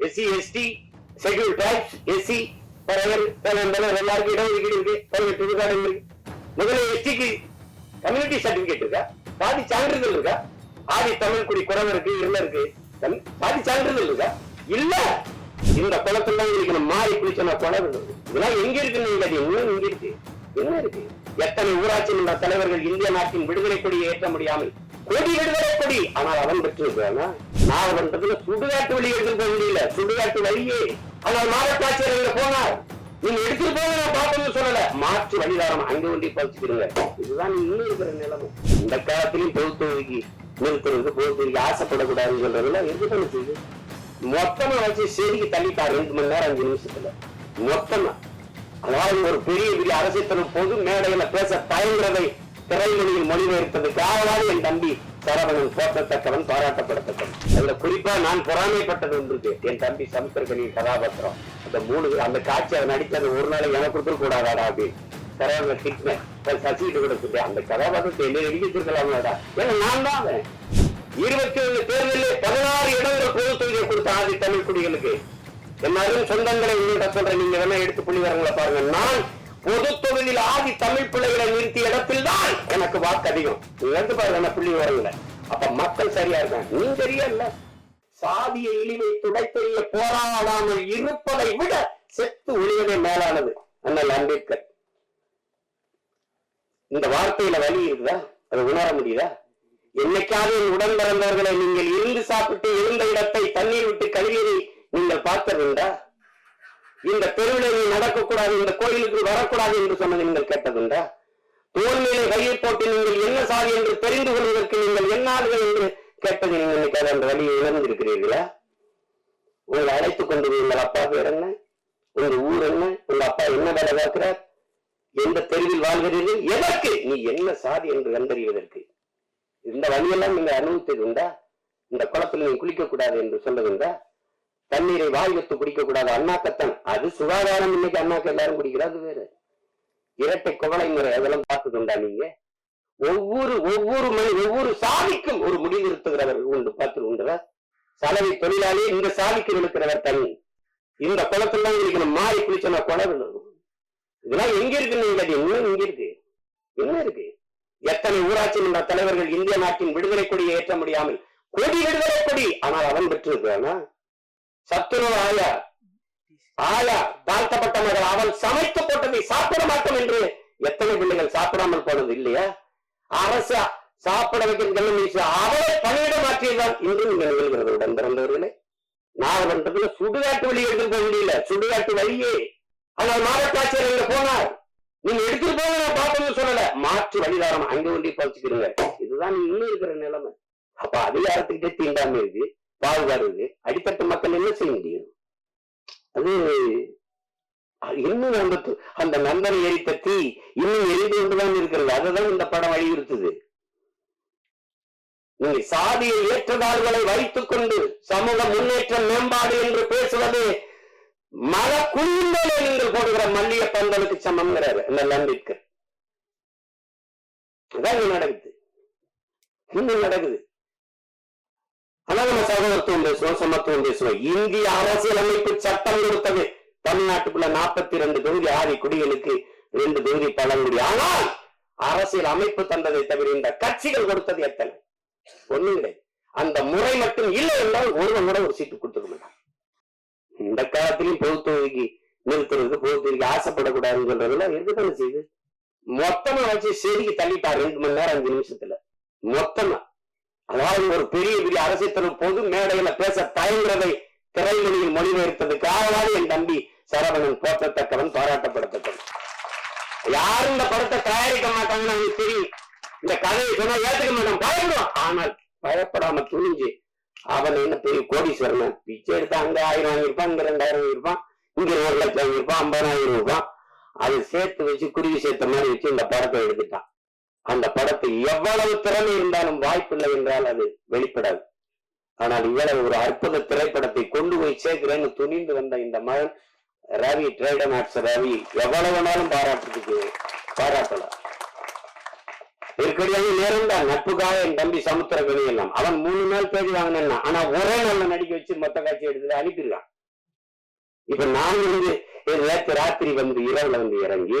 S C S T schedule tribes S C Paravar எல்லாருக்கும் இடஒதுக்கீடு இருக்கு. பதினெட்டு விழுக்காடு இருக்கு. முதல்ல எஸ்டிக்கு கம்யூனிட்டி சர்டிபிகேட் இருக்கா? சாதி சான்றிதழ் இருக்கா? ஆதி தமிழ் குடி குறவருக்கு இருளருக்கு தம்- சாதி சான்றிதழ் இருக்கா? இல்ல. இந்த குளத்துல உங்களுக்கு நம்ம மாறி குளிச்சோம்னா குளம் இதெல்லாம் எங்க இருக்குன்னு நீங்க அது இன்னும் இங்க இருக்கு. என்ன இருக்கு? எத்தனை ஊராட்சி மன்ற தலைவர்கள் இந்திய நாட்டின் விடுதலை கொடியை ஏற்ற முடியாமல் கொடி விடுதலை கொடி. ஆனால் அவன் பெற்றிருக்கானா நாகப்பட்டினத்துல சுடுகாட்டு வழி எடுத்துட்டு போக முடியல. சுடுகாட்டு வழியே. ஆனால் மாவட்ட ஆட்சியர் அங்க போனார். நீங்க எடுத்துட்டு போக நான் பார்த்தோம்னு சொல்லல. மாற்று வழிதாரம் அங்க வண்டி பறிச்சுக்கிறீங்க இதுதான் இன்னும் இருக்கிற நிலைமை. இந்த காலத்திலையும் பொது ஒதுக்கி நிறுத்துறது பொது ஒதுக்கி ஆசைப்படக்கூடாதுன்னு சொல்றதுல எதுக்கு செய்யுது? மொத்தமா வச்சு செடிக்கு தள்ளிட்டார் ரெண்டு மணி நேரம் அஞ்சு நிமிஷத்துல. மொத்தமா. அதாவது ஒரு பெரிய பெரிய அரசியல் பொது மேடையில பேச தயங்குறதை திரைமொழியில் மொழிபெயர்த்ததுக்காகவாது என் தம்பி? சரவணன் போற்றத்தக்கவன் பாராட்டப்படத்தக்கவன். அதுல குறிப்பா நான் பொறாமைப்பட்டது ஒன்று என் தம்பி சமுத்திரகனின் கதாபாத்திரம். அந்த மூணு அந்த காட்சி அவர் நடித்தது ஒரு நாள் எனக்கு கொடுத்துட கூடாதாடா அப்படின்னு சரவணன் திட்டினேன் சசிகிட்ட கூட சொல்லி அந்த கதாபாத்திரத்தை என்ன நடிச்சிருக்கலாம்டா ஏன்னா நான் தான் இருபத்தி ஒண்ணு தேர்தலில் பதினாறு இடங்கள் பொது தொகுதியை கொடுத்த ஆதி தமிழ் குடிகளுக்கு. எல்லாரும் சொந்தங்களை உங்கள்கிட்ட சொல்றேன். நீங்க வேணா எடுத்து புள்ளி வரங்களை பாருங்க. நான் பொது தொகுதியில் ஆதி தமிழ் பிள்ளைகளை நிறுத்திய இடத்தில் தான் எனக்கு வாக்கு அதிகம். நீங்க பாருங்க புள்ளி வரல அப்ப மக்கள் சரியா இருக்காங்க. நீ சரியா இல்ல. சாதிய இழிவை துடைத்தெறிய போராடாமல் இருப்பதை விட செத்து ஒழிவதே மேலானது அண்ணல் அம்பேத்கர். இந்த வார்த்தையில வலி இருக்குதா? அதை உணர முடியுதா? என்னைக்காவது என் உடன் பிறந்தவர்களை நீங்கள் இருந்து சாப்பிட்டு இருந்த இடத்தை தண்ணீர் விட்டு கழுவியதை நீங்கள் பார்த்ததுண்டா? இந்த தெருவில் நீ நடக்கக்கூடாது இந்த கோயிலுக்கு வரக்கூடாது என்று சொன்னது நீங்கள் கேட்டதுண்டா? தோல்நிலை மேலே கையை போட்டு நீங்கள் என்ன சாதி என்று தெரிந்து கொள்வதற்கு நீங்கள் என்ன என்று கேட்டது நீங்கள் இன்னைக்கு அந்த வழியை இழந்திருக்கிறீர்களா உங்களை அழைத்துக் கொண்டு உங்கள் அப்பா பேர் என்ன? உங்க ஊர் என்ன? உங்க அப்பா என்ன வேலை பார்க்கிறார்? எந்த தெருவில் வாழ்கிறீர்கள்? எதற்கு? நீ என்ன சாதி என்று கண்டறிவதற்கு? இந்த வழியெல்லாம் நீங்க அனுபவித்தது உண்டா இந்த குளத்தில் நீ குளிக்க கூடாது என்று சொல்றதுண்டா தண்ணீரை வாய் வைத்து குடிக்க கூடாது அண்ணாக்கத்தான். அது சுகாதாரம் இன்னைக்கு அண்ணாக்கு எல்லாரும் குடிக்கிறது வேறு. இரட்டை குவளை முறை அதெல்லாம் பார்த்ததுண்டா நீங்க? ஒவ்வொரு ஒவ்வொரு மணி ஒவ்வொரு சாதிக்கும் ஒரு முடிவு நிறுத்துகிறவர் உண்டு பார்த்து உண்டுதா சலவை தொழிலாளி இந்த சாதிக்கு நிற்கிறவர் தனி. இந்த குளத்துல இன்னைக்கு நம்ம மாறி குளிச்சோம்னா குளம் இதெல்லாம் எங்க இருக்கு நீங்க இன்னும் இங்க இருக்கு. என்ன இருக்கு? எத்தனை ஊராட்சி மன்ற தலைவர்கள் இந்திய நாட்டின் விடுதலை கொடியை ஏற்ற முடியாமல் கொடி விடுதலை கொடி ஆனால் அவன் பெற்றிருக்கிறானா? சத்துருவ ஆயா ஆயா தாழ்த்தப்பட்டவர்கள் அவன் அவள் சமைத்து போட்டதை சாப்பிட மாட்டோம் என்று எத்தனை பிள்ளைகள் சாப்பிடாமல் போனது இல்லையா? அரசு சாப்பிட வைக்கிறது அவளை பணியிட மாற்றியதான் இன்று நீங்க நிகழ்கிறது உடன் பிறந்தவர்களே நாகப்பட்டினத்துல சுடுகாட்டு வழி எடுத்துட்டு போக முடியல. சுடுகாட்டு வழியே ஆனால் மாவட்ட ஆட்சியர் இங்க போனார். நீங்க எடுத்துட்டு போங்க நான் பார்த்தோம்னு சொல்லல. மாற்று வழிதாரம் அங்க ஒன்றி பறிச்சுக்கிறீங்க இதுதான் இன்னும் இருக்கிற நிலைமை. அப்ப அதிகாரத்துக்கிட்டே தீண்டாம இருக்கு பாகுபாடு அடித்தட்டு மக்கள் என்ன செய்ய முடியும்? அது அது இன்னும் அந்த அந்த நண்பனை எரித்த தீ இன்னும் எரிந்து கொண்டுதான் இருக்கிறது. அதுதான் இந்த படம் வலியுறுத்துது. நீங்க சாதிய ஏற்றதாள்களை வைத்துக் கொண்டு சமூக முன்னேற்றம் மேம்பாடு என்று பேசுவது மல குழுந்தலே நீங்கள் போடுகிற மல்லிய பந்தலுக்கு சமம்ங்கிறாரு அந்த நம்பிக்கை. அதான் நடக்குது. இன்னும் நடக்குது. ஆனா நம்ம சகோதரத்துவம் பேசுவோம் சமத்துவம் பேசுவோம் இந்திய அரசியலமைப்பு சட்டம் கொடுத்தது. தமிழ்நாட்டுக்குள்ள நாற்பத்தி ரெண்டு தொகுதி ஆதி குடிகளுக்கு ரெண்டு தொகுதி பழங்குடி. ஆனால் அரசியல் அமைப்பு தந்ததை தவிர இந்த கட்சிகள் கொடுத்தது எத்தனை? ஒண்ணு இல்லை. அந்த முறை மட்டும் இல்லை என்றால் ஒருவன் கூட ஒரு சீட்டு கொடுத்துருக்க மாட்டான். இந்த காலத்திலையும் பொது தொகுதிக்கு நிறுத்துறது பொது தொகுதிக்கு ஆசைப்படக்கூடாதுன்னு சொல்றதுல இருக்குதானே செய்யுது மொத்தமா வச்சு செடிக்கு தள்ளிட்டார் ரெண்டு மணி நேரம் அஞ்சு நிமிஷத்துல. மொத்தமா. அதாவது ஒரு பெரிய பெரிய அரசியல் தலைவர் பொது மேடையில பேச தயங்குறதை திரைமொழியில் மொழிபெயர்த்ததுக்காகவாது என் தம்பி சரவணன் போற்றத்தக்கவன் பாராட்டப்படத்தக்கவன். யாரும் இந்த படத்தை தயாரிக்க மாட்டாங்கன்னு அவனுக்கு தெரியும். இந்த கதையை சொன்னா ஏத்துக்க மாட்டான். பயப்படும் ஆனால் பயப்படாம துணிஞ்சு அவன் என்ன பெரிய கோடீஸ்வரன் பிச்சை எடுத்து அங்க ஆயிரம் வாங்கியிருப்பான் இங்க ரெண்டாயிரம் வாங்கியிருப்பான் இங்க ஒரு லட்சம் வாங்கியிருப்பான் ஐம்பதாயிரம் ரூபாய். அதை சேர்த்து வச்சு குருவி சேர்த்த மாதிரி வச்சு இந்த படத்தை எடுத்துட்டான். அந்த படத்தை எவ்வளவு திறமை இருந்தாலும் வாய்ப்பில்லை என்றால் அது வெளிப்படாது. ஆனால் இவ்வளவு ஒரு அற்புத திரைப்படத்தை கொண்டு போய் சேர்க்கிறேன்னு துணிந்து வந்த இந்த மகன் ரவி ட்ரேடன் ஆர்ட்ஸ் ரவி எவ்வளவு நாளும் பாராட்டுறதுக்கு பாராட்டலாம் இருக்கடியாக நேரம் தான் நட்புக்காக என் தம்பி சமுத்திர எல்லாம். அவன் மூணு நாள் தேடி வாங்கினா ஆனா ஒரே நாள்ல நடிக்க வச்சு மொத்த காட்சி எடுத்து அனுப்பிடுறான். இப்ப நான் வந்து நேற்று ராத்திரி வந்து இரவுல வந்து இறங்கி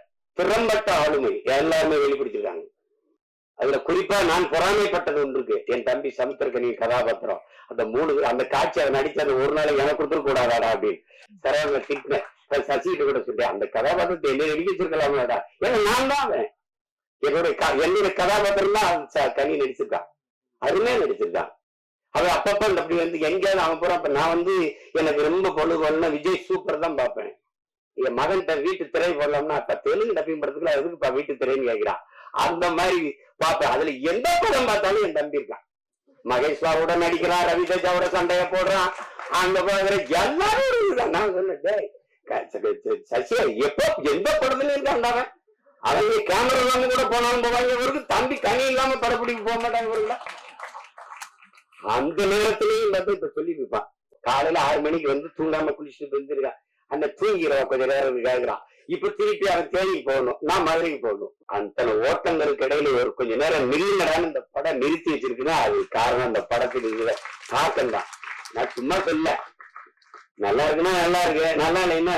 திறம்பட்ட ஆளுமை எல்லாருமே வெளிப்படுத்திருக்காங்க. அதுல குறிப்பா நான் பொறாமைப்பட்டது ஒன்று இருக்கு. என் தம்பி சமுத்திரக்கனி கதாபாத்திரம். அந்த மூணு அந்த காட்சி அதை நடிச்ச அந்த ஒரு நாளை எனக்கு கொடுத்துட கூடாதாடா அப்படின்னு. சரவண திட்டினேன் சசிகிட்ட கூட சொல்லிட்டேன் அந்த கதாபாத்திரத்தை என்ன நடிக்க வச்சிருக்கலாம்லடா ஏன்னா நான் தான் அவன். என்னுடைய க- என்னுடைய கதாபாத்திரம் தான் ச- கனி நடிச்சிருக்கான். அருமையா நடிச்சிருக்கான். அவன் அப்பப்ப இந்த அப்படி வந்து எங்கேயாவது அவன் போறான். அப்ப நான் வந்து எனக்கு ரொம்ப பொழுது விஜய் சூப்பர் தான் பார்ப்பேன். என் மகன்கிட்ட வீட்டு திரை போடலாம்னா அப்ப தெலுங்கு டப்பிங் படத்துக்குள்ள எதுக்குப்பா வீட்டு திரைன்னு கேட்கிறான் அந்த மாதிரி பார்ப்பேன் அதுல எந்த படம் பார்த்தாலும் என் தம்பி இருக்கான். மகேஷ் பாபுட நடிக்கிறான் ரவி தேஜாவோட சண்டைய போடுறான். அந்த படம் எல்லாரும் இருக்குதான் நான் சொன்னேன் சசியா எப்போ எந்த படத்துல இருக்கான் அவங்க கேமரா இல்லாம கூட போனாலும் போவாங்க இவருக்கு தம்பி கனி இல்லாம படப்பிடிக்கு போக மாட்டாங்க இவருங்களா அந்த நேரத்திலையும் வந்து இப்ப சொல்லி இருப்பான் காலையில ஆறு மணிக்கு வந்து தூங்காம குளிச்சுட்டு வந்துருக்கான் அந்த தூங்கிறோம் கொஞ்ச நேரம் கேக்குறான் இப்ப திருப்பி அவன் தேடிக்கு போகணும். நான் மதுரைக்கு போகணும். அத்தனை ஓட்டங்களுக்கு இடையில ஒரு கொஞ்ச நேரம் நில்லுங்கடான்னு இந்த படம் நிறுத்தி வச்சிருக்குன்னா அது காரணம் அந்த படத்தில் இருக்கிற தாக்கம் தான் நான் சும்மா சொல்ல. நல்லா இருக்குன்னா நல்லா இருக்கு. நல்லா இல்லைன்னா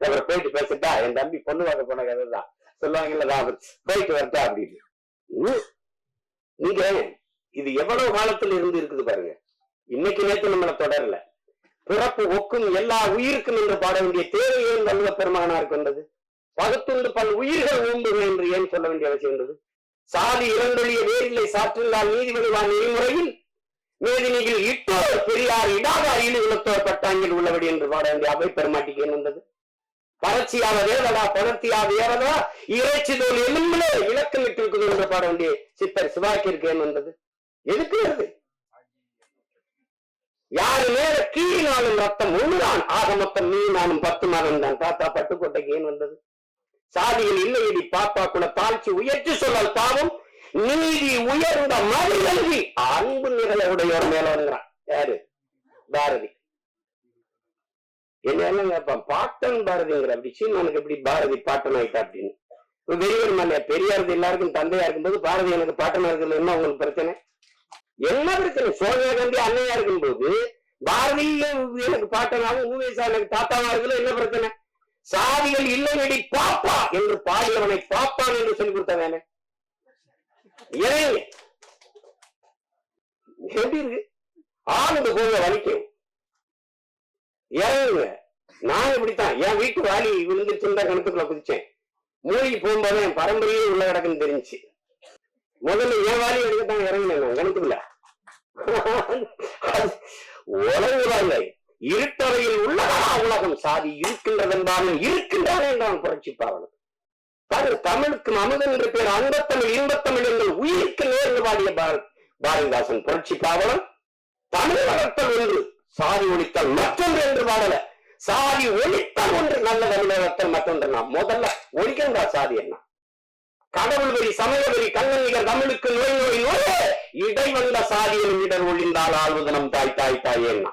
அப்புறம் போயிட்டு பேசிட்டா என் தம்பி பொண்ணு பார்க்க போன கதை தான் சொல்லுவாங்கல்ல நான் போயிட்டு வரட்டா அப்படின்னு. நீங்க இது எவ்வளவு காலத்துல இருந்து இருக்குது பாருங்க. இன்னைக்கு நேற்று நம்மளை தொடரல. பிறப்பு ஒக்கும் எல்லா உயிருக்கும் என்று பாட வேண்டிய தேவை ஏன் வல்லுவ பெருமகனாருக்கு வந்தது? பகுத்துண்டு பல் உயிர்கள் ஓம்புகள் என்று ஏன் சொல்ல வேண்டிய அவசியம் இருந்தது சாதி இரண்டொழிய வேறில்லை சாற்றில்லால் நீதிபதிவான் நெறிமுறையில் மேதினியில் இட்டோர் பெரியார் இடாத இழு குலத்தோர் பட்டாங்கில் உள்ளபடி என்று பாட வேண்டிய அவை பெருமாட்டிக்கு ஏன் வந்தது? பரட்சியாவ வேதலா பரத்தியாவ தேவதா இறைச்சி தோல் எலும்புல இலக்கம் இருக்குது என்று பாட வேண்டிய சித்தர் சிவாக்கிற்கு ஏன் வந்தது? எதுக்கு வருது? யாரு நேர கீழினாலும் ரத்தம் ஒண்ணுதான் ஆக மொத்தம் நீ நானும் பத்து மாதம் தான். தாத்தா பட்டுக்கோட்டைக்கு ஏன் வந்தது? சாதியில் இல்லையடி பாப்பா கூட தாழ்ச்சி உயர்த்தி சொல்லல் பாவம். நீதி உயர்ந்த மறுகல்வி அன்பு நிகழவுடையோர் மேல வருகிறான் யாரு? பாரதி. என்ன கேட்பான் பாட்டன் பாரதிங்கிற அப்படி உனக்கு எப்படி பாரதி பாட்டன் ஆயிட்டா அப்படின்னு? இப்ப பெரியவர் மல்ல பெரியாரது எல்லாருக்கும் தந்தையா இருக்கும்போது பாரதி எனக்கு பாட்டனா இருக்குல்ல என்ன உங்களுக்கு பிரச்சனை? என்ன பிரச்சனை? சோனியா காந்தி அண்ணையா இருக்கும்போது பாரதி எனக்கு பாட்டனாவும் ஊவேசா எனக்கு தாத்தாவா இருக்குல்ல என்ன பிரச்சனை? சாதிகள் இல்லையடி பாப்பா என்று பாடியவனை பாப்பான் என்று சொல்லி கொடுத்தவனே இறைங்க எப்படி இருக்கு? ஆளுந்து கோவில வலிக்கும். இறங்குங்க நான் இப்படித்தான். என் வீட்டு வாலி விழுந்துச்சுன்னு தான் கிணத்துக்குள்ள குதிச்சேன். மூழ்கி போகும்போது என் பரம்பரையே உள்ள கிடக்குன்னு தெரிஞ்சுச்சு. முதல்ல என் வாலி எடுக்கத்தான் இறங்கினேன்? உனக்கு இல்ல. உலகுறாங்க இருட்டறையில் உள்ளதா உலகம்? சாதி இருக்கின்றதென்றாலும் இருக்கின்றானே என்றான் புரட்சி பாவலன். தமிழுக்கு அமுதன் என்ற பேர் அன்பத்தமிழ் இன்பத்தமிழ் எங்கள் உயிருக்கு நேர்ந்து பாடிய பாரத் பாரதிதாசன் புரட்சி பாவலன். தமிழ் வளர்த்தல் ஒன்று சாதி ஒழித்தல் மற்றொன்று என்று பாடல. சாதி ஒழித்தல் ஒன்று நல்ல தமிழ் வளர்த்தல் மற்றொன்று. நான் முதல்ல ஒழிக்கின்றா சாதி என்ன கடவுள் வரி சமய வரி இடை வந்த சாதியின் இடர் ஒழிந்தால் ஆழ்வது தாய் தாய் தாய் தாயேன்னா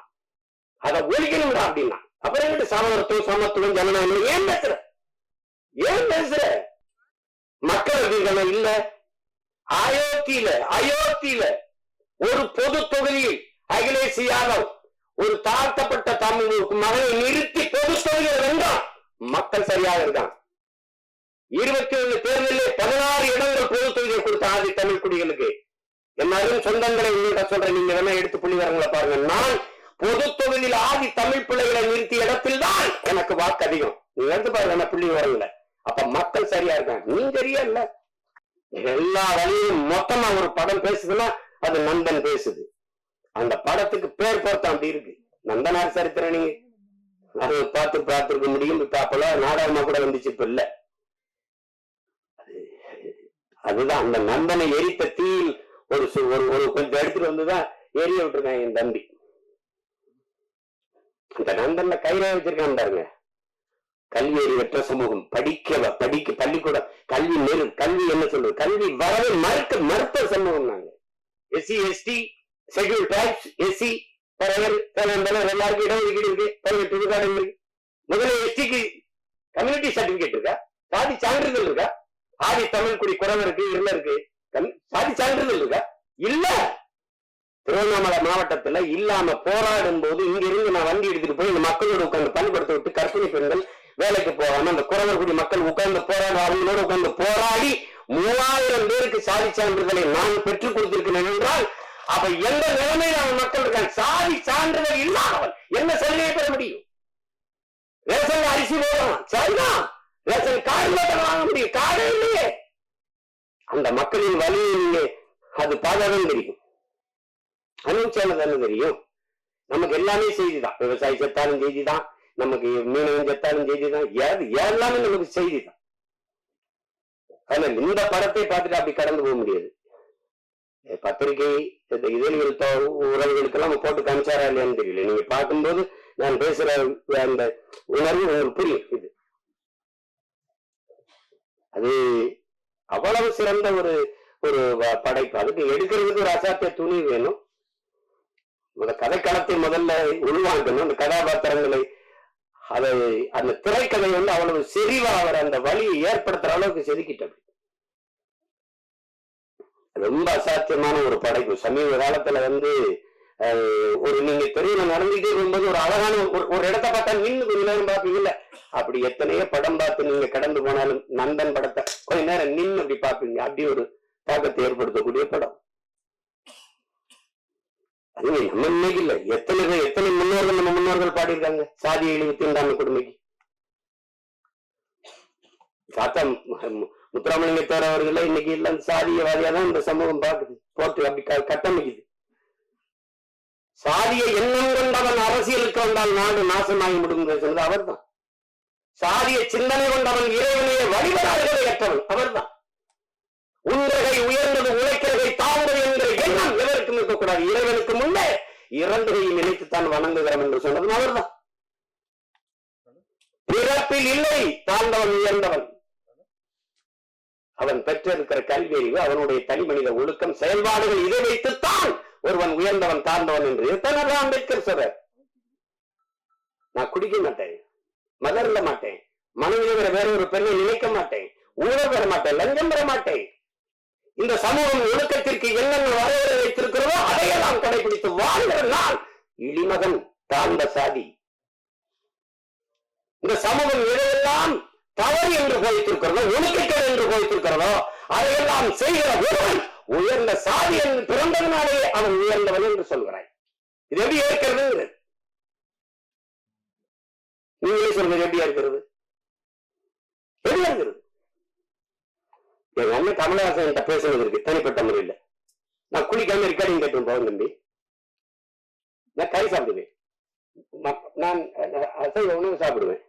அதை ஒழிக்கணும்டா அப்படின்னா. அப்புறம் எங்கிட்ட சமத்துவம் சமத்துவம் ஜனநாயகம் ஏன் பேசுற? ஏன் பேசுற? மக்கள் அதிகம் இல்ல. அயோத்தியில அயோத்தியில ஒரு பொது தொகுதியில் அகிலேஷ் யாதவ் ஒரு தாழ்த்தப்பட்ட தமிழ் மகனை நிறுத்தி பொது தொகுதியில் வென்றான் மக்கள் சரியாக இருக்கான் இருபத்தி ஒண்ணு தேர்தலில் பதினாறு இடங்கள் பொது தொகுதியை கொடுத்த ஆதி தமிழ் குடிகளுக்கு எல்லாரும் சொந்தங்களை உங்கள்கிட்ட சொல்றேன். நீங்க வேணா எடுத்து புள்ளி வரங்களை பாருங்க. நான் பொது தொகுதியில் ஆதி தமிழ் பிள்ளைகளை நிறுத்திய இடத்தில் தான் எனக்கு வாக்கு அதிகம். நீங்க எடுத்து பாருங்க என்ன புள்ளி வரல அப்ப மக்கள் சரியா இருக்காங்க. நீ சரியா இல்ல. எல்லா வழியும் மொத்தமா ஒரு படம் பேசுதுன்னா அது நந்தன் பேசுது. அந்த படத்துக்கு பேர் பொருத்தம் அப்படி இருக்கு. நந்தனார் சரித்திரம் நீங்க. அது பார்த்து பார்த்திருக்க முடியும். இப்ப அப்பெல்லாம் நாடகமா கூட வந்துச்சு இப்ப இல்ல. அதுதான் அந்த நந்தனை எரித்த தீயில் ஒரு ஒரு ஒரு கொஞ்சம் எடுத்துட்டு வந்துதான் எரிய விட்டுருக்காங்க என் தம்பி. இந்த நந்தன்ல கயிறே வச்சிருக்கான் பாருங்க. கல்வி அறிவற்ற சமூகம். படிக்க படிக்க பள்ளிக்கூடம் கல்வி நெரு கல்வி என்ன சொல்றது? கல்வி வரவே மறுக்க மறுத்த சமூகம் நாங்க. S C S T schedule tribes S C Paravar எல்லாருக்கும் இடஒதுக்கீடு இருக்கு. பதினெட்டு விழுக்காடு இருக்கு. முதல்ல எஸ்டிக்கு கம்யூனிட்டி சர்டிபிகேட் இருக்கா? சாதி சான்றிதழ் இருக்கா? ஆதி தமிழ் குடி குறவருக்கு இருளருக்கு இருக்கு சாதி சான்றிதழ் இருக்கா இல்ல! திருவண்ணாமலை மாவட்டத்துல இல்லாம போராடும் போது இங்க இருந்து நான் வண்டி எடுத்துட்டு போய் இந்த மக்களோட உட்கார்ந்து பணிபடுத்த விட்டு கற்பிணி பெண்கள் வேலைக்கு போகாம அந்த குறவர்குடி மக்கள் உட்கார்ந்து போராட அவங்களோட உட்கார்ந்து போராடி மூவாயிரம் பேருக்கு சாதி சான்றிதழை நான் பெற்றுக் கொடுத்திருக்கிறேன் என்றால் அப்ப எந்த நிலைமையில் அவன் மக்கள் இருக்கான்? சாதி சான்றிதழ் இல்லாதவன். என்ன சலுகையை பெற முடியும்? ரேஷன் அரிசி போடலாம் சரிதான். ரேஷன் கார்டு வாங்க முடியும். கார்டு இல்லையே. அந்த மக்களின் வழியை நீங்க அது பார்த்தாதான் தெரியும். அனுபவிச்சாலும் தானே தெரியும். நமக்கு எல்லாமே செய்திதான். விவசாயி செத்தாலும் செய்தி தான் நமக்கு மீனவன் செத்தாலும் செய்திதான். ஏது எல்லாமே நமக்கு செய்திதான்? ஆனால் இந்த படத்தை பார்த்துட்டு அப்படி கடந்து போக முடியாது. பத்திரிகை இந்த இதழ்கள் உறவுகளுக்கெல்லாம் நம்ம போட்டு காமிச்சாரா இல்லையான்னு தெரியல. நீங்க பார்க்கும்போது நான் பேசுற அந்த உணர்வு உங்களுக்கு புரியும். இது. அது அவ்வளவு சிறந்த ஒரு ஒரு படைப்பு. அதுக்கு எடுக்கிறதுக்கு ஒரு அசாத்திய துணி வேணும். முத கதைக்களத்தை முதல்ல உள்வாங்கணும். அந்த கதாபாத்திரங்களை அதை அந்த திரைக்கதை வந்து அவ்வளவு செறிவா அவர் அந்த வழியை ஏற்படுத்துற அளவுக்கு செதுக்கிட்டார். ரொம்ப அசாத்தியமான ஒரு படைப்பு. சமீப காலத்துல வந்து ஒரு நீங்க தெருவில் நடந்துகிட்டே இருக்கும்போது ஒரு அழகான ஒரு ஒரு இடத்த பார்த்தா நின்று கொஞ்ச நேரம் பார்ப்பீங்கல்ல அப்படி எத்தனையோ படம் பார்த்து நீங்க கடந்து போனாலும் நந்தன் படத்தை கொஞ்ச நேரம் நின்று அப்படி பார்ப்பீங்க. அப்படி ஒரு தாக்கத்தை ஏற்படுத்தக்கூடிய படம். அது நம்ம இன்னைக்கு இல்ல. எத்தனை பேர் எத்தனை முன்னோர்கள் நம்ம முன்னோர்கள் பாடியிருக்காங்க? சாதி இழிவு தீண்டாமை கொடுமைக்கு. பார்த்தா முத்துராமலிங்க மு- முத்துராமலிங்கத்தோர் இன்னைக்கு இல்ல. சாதியவாதியா தான் இந்த சமூகம் பார்க்குது. போட்டு அப்படி கட்டமைக்குது. சாதிய எண்ணம் கொண்டவன் அரசியலுக்கு வந்தால் நாடு நாசமாகி முடியும் சொன்னது அவர்தான். சாதிய சிந்தனை கொண்டவன் இறைவனையே வழிபடாதவரை ஏற்றவன் அவர்தான். உன்றகை உயர்ந்தது உழைக்கிறதை தாழ்ந்தது என்கிற எண்ணம் எவருக்கும் இருக்கக்கூடாது. இறைவனுக்கு முன்னே இறந்ததையை நினைத்துத்தான் வணங்குகிறோம் என்று சொன்னதும் அவர்தான். பிறப்பில் இல்லை தாழ்ந்தவன் உயர்ந்தவன். அவன் பெற்றிருக்கிற கல்வி அறிவு அவனுடைய தனி மனித ஒழுக்கம் செயல்பாடுகள் இதை வைத்துத்தான் ஒருவன் உயர்ந்தவன் தாழ்ந்தவன் என்று எத்தனை அம்பேத்கர் சொல்ற நான் குடிக்க மாட்டேன் மதர்ல மாட்டேன் மனைவிங்கிற வேற ஒரு பெண்ணை நினைக்க மாட்டேன் ஊழல் பெற மாட்டேன் லஞ்சம் பெற மாட்டேன். இந்த சமூகம் ஒழுக்கத்திற்கு என்னென்ன வரையறை வைத்திருக்கிறதோ அதையெல்லாம் கடைபிடித்து வாழ்கிற நான் இளிமகன் தாழ்ந்த சாதி. இந்த சமூகம் எதையெல்லாம் போய்த்திருக்கிறதோ ஒழுக்கக்கேடு என்று போய்த்திருக்கிறதோ அதையெல்லாம் செய்கிற ஒருவன் உயர்ந்த சாதி என்று பிறந்ததனாலேயே அவன் உயர்ந்தவன் என்று சொல்கிறாய். இது எப்படி ஏற்கிறது? நீங்களே சொல்றது எப்படியா இருக்கிறது எப்படியா இருக்கிறது எங்க அண்ணன் கமலஹாசன் என்கிட்ட பேசுறது இருக்கு தனிப்பட்ட முறையில். நான் குளிக்காம ரெக்கார்டிங் கேட்டு போகும் தம்பி. நான் கறி சாப்பிடுவேன். நான் அசைவ உணவு சாப்பிடுவேன்.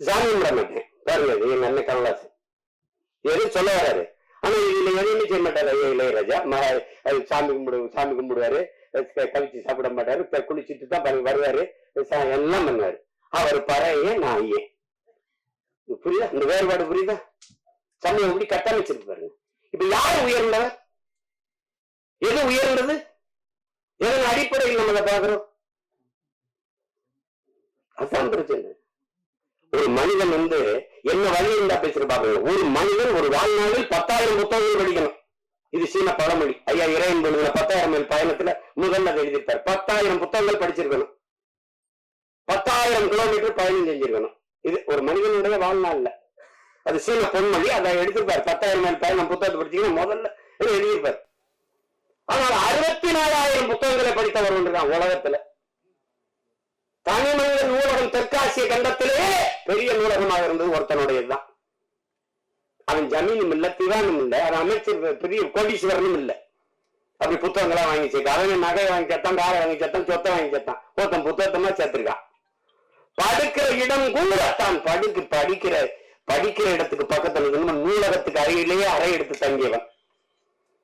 ஜாமீன் விட மாட்டேன். பாருங்க இது எங்க அண்ணன் கமலஹாசன் எதுவும் சொல்ல வராரு ஆனா இதுல எதுவுமே செய்ய மாட்டாரு. ஐயா இளையராஜா சாமி கும்பிடு சாமி கும்பிடுவாரு. கவிச்சு சாப்பிட மாட்டாரு. குளிச்சுட்டு தான் வருவாரு. சா- எல்லாம் பண்ணுவாரு. அவர் பறைய நான் ஐயன் புரியுதா? இந்த வேறுபாடு புரியுதா? சமயம் எப்படி கட்டமைச்சிருக்கு பாருங்க. இப்ப யாரு உயர்ந்தவர்? எது உயர்ந்தது? எதன் அடிப்படையில் நம்ம அதை பாக்குறோம் அதான் பிரச்சனை. ஒரு மனிதன் வந்து என்ன வழி இருந்தா பேசிருப்பாங்க ஒரு மனிதன் ஒரு வாழ்நாளில் பத்தாயிரம் புத்தகங்கள் படிக்கணும். இது சீன பழமொழி. ஐயா இறைவன் பொழுதுல பத்தாயிரம் மைல் பயணத்துல முதல்ல எழுதியிருப்பார். பத்தாயிரம் புத்தகங்கள் படிச்சிருக்கணும். பத்தாயிரம் கிலோமீட்டர் பயணம் செஞ்சிருக்கணும். இது ஒரு மனிதனுடைய வாழ்நாள்ல அது சீன பொன்மொழி. அதை எடுத்திருப்பார். பத்தாயிரம் மைல் பயணம் புத்தகத்தை படிச்சீங்கன்னா முதல்ல எழுதியிருப்பார். ஆனால் அறுபத்தி நாலாயிரம் புத்தகங்களை படித்தவர் ஒன்றுதான் உலகத்துல. தனி மனிதன் தெற்காசிய கண்டத்திலே பெரிய நூலகமாக இருந்தது ஒருத்தனுடையதுதான். அவன் ஜமீனும் இல்ல திவானும் இல்ல அவன் அமைச்சர் பெரிய கோடீஸ்வரனும் இல்ல. அப்படி புத்தகங்களா வாங்கி சேர்க்க. அவன் நகை வாங்கி சேர்த்தான் காரை வாங்கி சேர்த்தான் சொத்தை வாங்கி சேர்த்தான். ஒருத்தன் புத்தகத்தமா சேர்த்திருக்கான். படுக்கிற இடம் கூட தான் படுக்கு படிக்கிற படிக்கிற இடத்துக்கு பக்கத்துல இருந்து நூலகத்துக்கு அருகிலேயே அறை எடுத்து தங்கியவன்.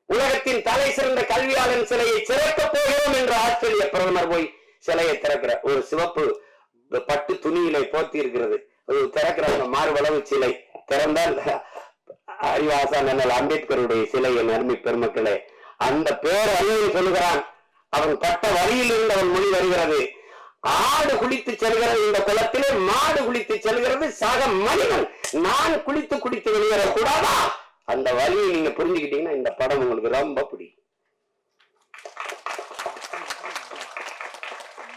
உலகத்தின் தலை சிறந்த கல்வியாளன் சிலையை சிறக்க போகிறோம் என்று ஆஸ்திரேலிய பிரதமர் போய் சிலையை திறக்கிற ஒரு சிவப்பு இந்த பட்டு துணியிலே போர்த்தி இருக்கிறது அது திறக்கிறாங்க மார்பளவு சிலை. திறந்தால் அறிவாசா நன்னல் அம்பேத்கருடைய சிலை என் அருமை பெருமக்களே அந்த பேர் அறிவியல் சொல்லுகிறான். அவன் பட்ட வழியில் இருந்து அவன் மொழி வருகிறது. ஆடு குளித்து செல்கிறது. இந்த குளத்திலே மாடு குளித்து செல்கிறது. சக மனிதன் நான் குளித்து குளித்து வெளியேற கூடாதா அந்த வழியை நீங்க புரிஞ்சுக்கிட்டீங்கன்னா இந்த படம் உங்களுக்கு ரொம்ப பிடிக்கும்.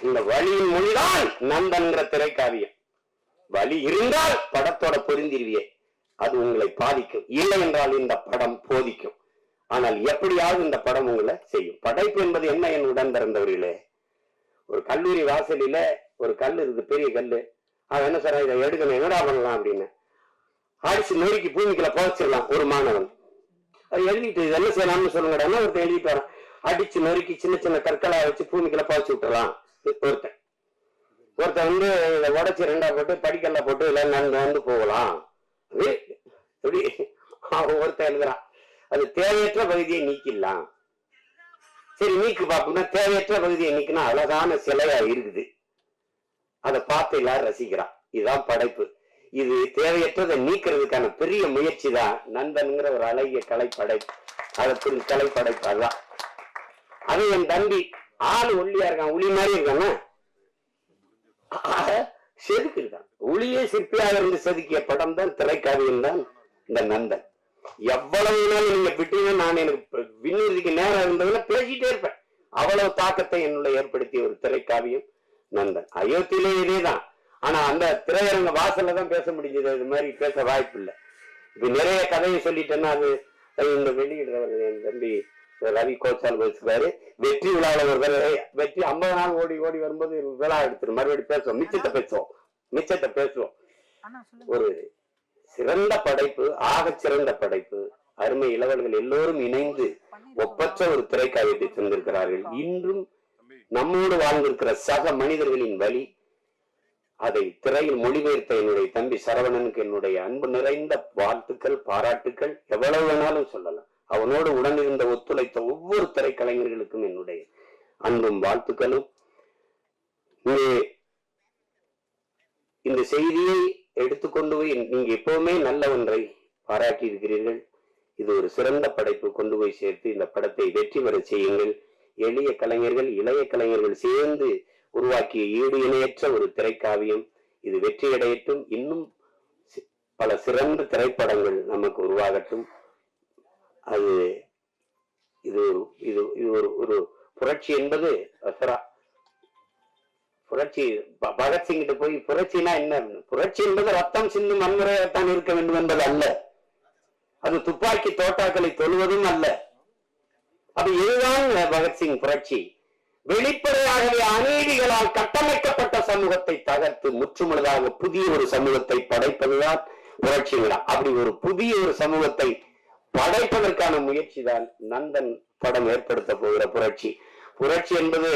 இந்த வழியின் மொழிதான் நந்தன்கிற திரைக்காவியம். வழி இருந்தால் படத்தோட பொருந்திருவியே. அது உங்களை பாதிக்கும். இல்லை என்றால் இந்த படம் போதிக்கும். ஆனால் எப்படியாவது இந்த படம் உங்களை செய்யும். படைப்பு என்பது என்ன என் உடன் பிறந்தவர்களே? ஒரு கல்லூரி வாசலில ஒரு கல் இருக்கு பெரிய கல்லு. அவன் என்ன சார் இதை எடுக்கணும். என்னடா பண்ணலாம்? அப்படின்னு. அடிச்சு நொறுக்கி பூமிக்குள்ள புதைச்சிடலாம் ஒரு மாணவன். அது எழுதிட்டு இது என்ன செய்யலாம்னு சொல்லுங்கடா. ஒருத்தர் எழுதிட்டு வரான். அடிச்சு நொறுக்கி சின்ன சின்ன கற்களா வச்சு பூமிக்குள்ள புதைச்சு விட்டுறலாம் ஒருத்தன். ஒருத்தன் வந்து இதை உடைச்சு ரெண்டா போட்டு படிக்கல்ல போட்டு இல்ல நடந்து வந்து போகலாம். எப்படி அவன் ஒருத்தன் எழுதுறான். அது தேவையற்ற பகுதியை நீக்கிடலாம். சரி நீக்கு பார்ப்போம்னா தேவையற்ற பகுதியை நீக்கினா அழகான சிலையா இருக்குது. அதை பார்த்து எல்லாரும் ரசிக்கிறான். இதுதான் படைப்பு. இது தேவையற்றதை நீக்கிறதுக்கான பெரிய முயற்சி தான் நந்தன்கிற ஒரு அழகிய கலைப்படை. படைப்பு அதை புரிஞ்சு கலை அது என் தம்பி ஆள் ஒல்லியா இருக்கான் உளி மாதிரி இருக்காங்க செதுக்கு இருக்கான் ஒளியே சிற்பியாக இருந்து செதுக்கிய படம் தான் திரைக்காவியம் தான் இந்த நந்தன் எவ்வளவு நாள் நீங்க விட்டீங்க நான் எனக்கு விண்ணுறதுக்கு நேரம் இருந்ததுல பேசிட்டே இருப்பேன். அவ்வளவு தாக்கத்தை என்னுள்ள ஏற்படுத்திய ஒரு திரைக்காவியம் நந்தன் அயோத்தியிலே இதேதான். ஆனா அந்த திரையரங்க வாசல்ல தான் பேச முடிஞ்சது. அது மாதிரி பேச வாய்ப்பு இல்லை இப்ப நிறைய கதையை சொல்லிட்டேன்னா அது அது இந்த வெளியிடுறவர் என் தம்பி ரவி கோச்சால் பேசுவாரு வெற்றி விழாவில் ஒரு வெற்றி ஐம்பது நாள் ஓடி ஓடி வரும்போது விழா எடுத்துரும். மறுபடியும் பேசுவோம். மிச்சத்தை பேசுவோம். மிச்சத்தை பேசுவோம். ஒரு சிறந்த படைப்பு ஆகச் சிறந்த படைப்பு. அருமை இளவல்கள் எல்லோரும் இணைந்து ஒப்பற்ற ஒரு திரைக்காவியத்தை தந்திருக்கிறார்கள். இன்றும் நம்மோடு வாழ்ந்திருக்கிற சக மனிதர்களின் வழி அதை திரையில் மொழிபெயர்த்த என்னுடைய தம்பி சரவணனுக்கு என்னுடைய அன்பு நிறைந்த வாழ்த்துக்கள் பாராட்டுக்கள் எவ்வளவு வேணாலும் சொல்லலாம். அவனோடு உடனிருந்த ஒத்துழைத்த ஒவ்வொரு திரைக்கலைஞர்களுக்கும் என்னுடைய அன்பும் வாழ்த்துக்களும். இங்கே இந்த செய்தியை எடுத்துக்கொண்டு போய் நீங்க எப்பவுமே நல்ல ஒன்றை பாராட்டி இருக்கிறீர்கள். இது ஒரு சிறந்த படைப்பு. கொண்டு போய் சேர்த்து இந்த படத்தை வெற்றி பெற செய்யுங்கள். எளிய கலைஞர்கள் இளைய கலைஞர்கள் சேர்ந்து உருவாக்கிய ஈடு இணையற்ற ஒரு திரைக்காவியம். இது வெற்றியடையட்டும். இன்னும் பல சிறந்த திரைப்படங்கள் நமக்கு உருவாகட்டும். அது இது ஒரு- இது இது ஒரு ஒரு புரட்சி என்பது அசரா. புரட்சி பகத்சிங் கிட்ட போய் புரட்சினா என்ன? புரட்சி என்பது ரத்தம் சிந்தும் வன்முறையாகத்தான் இருக்க வேண்டும் என்பது அல்ல. அது துப்பாக்கி தோட்டாக்களை தொழுவதும் அல்ல. அது இதுதான் பகத்சிங் புரட்சி. வெளிப்படையாகவே அநீதிகளால் கட்டமைக்கப்பட்ட சமூகத்தை தகர்த்து முற்றுமுழுதாக புதிய ஒரு சமூகத்தை படைப்பதுதான் புரட்சி விழா. அப்படி ஒரு புதிய ஒரு சமூகத்தை படைப்பதற்கான முயற்சி தான் நந்தன் படம் ஏற்படுத்த போகிற புரட்சி. புரட்சி என்பது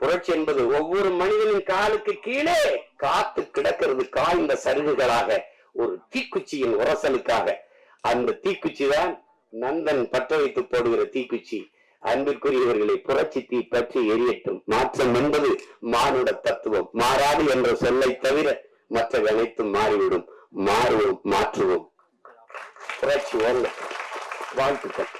புரட்சி என்பது ஒவ்வொரு மனிதனின் காலுக்கு கீழே காத்து கிடக்கிறது காய்ந்த சருகுகளாக ஒரு தீக்குச்சியின் உரசலுக்காக. அந்த தீக்குச்சி தான் நந்தன் பற்ற வைத்து போடுகிற தீக்குச்சி. அன்பிற்குரியவர்களை புரட்சி தீ பற்றி எரியட்டும். மாற்றம் என்பது மானுட தத்துவம். மாறாது என்ற சொல்லை தவிர மற்ற அனைத்தும் மாறிவிடும். மாறுவோம் மாற்றுவோம். புரட்சி ஓரளவு வாழ்த்துக்கள்.